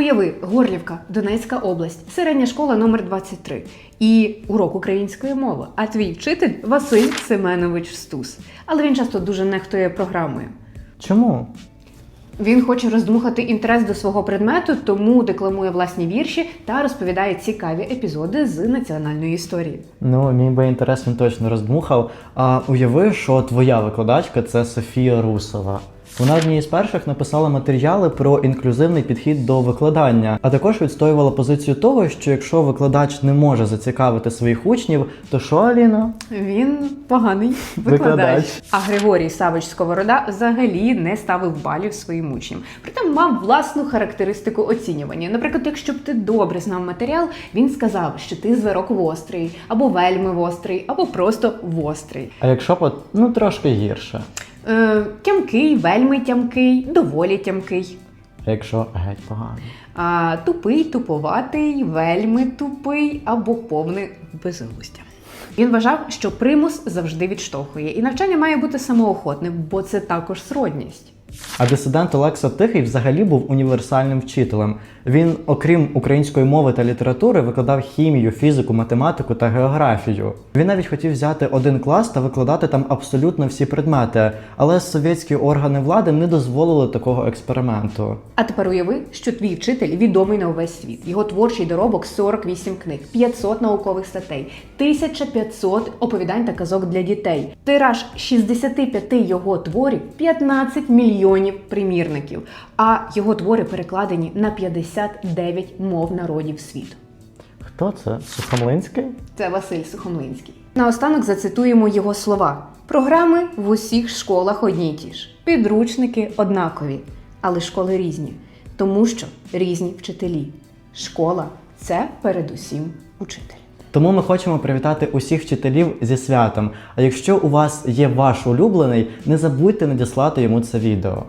Уяви, Горлівка, Донецька область, середня школа номер 23 і урок української мови. А твій вчитель Василь Семенович Стус. Але він часто дуже нехтує програмою. Чому? Він хоче роздмухати інтерес до свого предмету, тому декламує власні вірші та розповідає цікаві епізоди з національної історії. Ну, мій би інтерес він точно роздмухав. А уяви, що твоя викладачка це Софія Русова. Вона однією з перших написала матеріали про інклюзивний підхід до викладання, а також відстоювала позицію того, що якщо викладач не може зацікавити своїх учнів, то що Аліна? Він поганий викладач. Викладач. А Григорій Савич Сковорода взагалі не ставив балів своїм учням. Проте мав власну характеристику оцінювання. Наприклад, якщо б ти добре знав матеріал, він сказав, що ти звирок вострий, або вельми вострий, або просто вострий. А якщо б ну трошки гірше. Е, тямкий, вельми тямкий, доволі тямкий. А якщо геть погано. А, тупий, туповатий, вельми тупий або повний безглуздя. Він вважав, що примус завжди відштовхує, і навчання має бути самоохотним, бо це також сродність. А дисидент Олекса Тихий взагалі був універсальним вчителем. Він, окрім української мови та літератури, викладав хімію, фізику, математику та географію. Він навіть хотів взяти один клас та викладати там абсолютно всі предмети, але совєтські органи влади не дозволили такого експерименту. А тепер уяви, що твій вчитель відомий на увесь світ. Його творчий доробок 48 книг, 500 наукових статей, 1500 оповідань та казок для дітей. Тираж 65 його творів 15 мільйонів примірників. А його твори перекладені на 59 мов народів світу. Хто це? Сухомлинський? Це Василь Сухомлинський. Наостанок зацитуємо його слова: програми в усіх школах одні й ті ж. Підручники однакові, але школи різні, тому що різні вчителі. Школа це передусім учитель. Тому ми хочемо привітати усіх вчителів зі святом. А якщо у вас є ваш улюблений, не забудьте надіслати йому це відео.